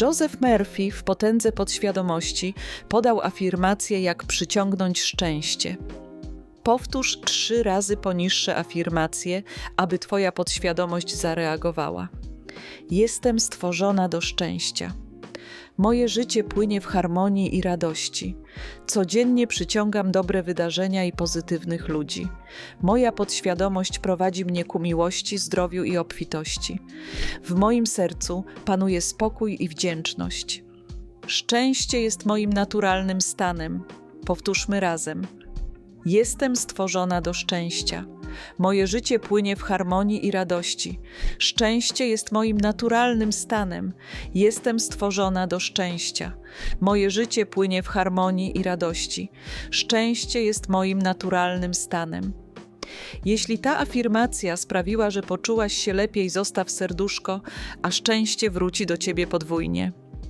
Joseph Murphy w potędze podświadomości podał afirmację, jak przyciągnąć szczęście. Powtórz trzy razy poniższe afirmacje, aby Twoja podświadomość zareagowała. Jestem stworzona do szczęścia. Moje życie płynie w harmonii i radości. Codziennie przyciągam dobre wydarzenia i pozytywnych ludzi. Moja podświadomość prowadzi mnie ku miłości, zdrowiu i obfitości. W moim sercu panuje spokój i wdzięczność. Szczęście jest moim naturalnym stanem. Powtórzmy razem. Jestem stworzona do szczęścia. Moje życie płynie w harmonii i radości. Szczęście jest moim naturalnym stanem. Jestem stworzona do szczęścia. Moje życie płynie w harmonii i radości. Szczęście jest moim naturalnym stanem. Jeśli ta afirmacja sprawiła, że poczułaś się lepiej, zostaw serduszko, a szczęście wróci do ciebie podwójnie.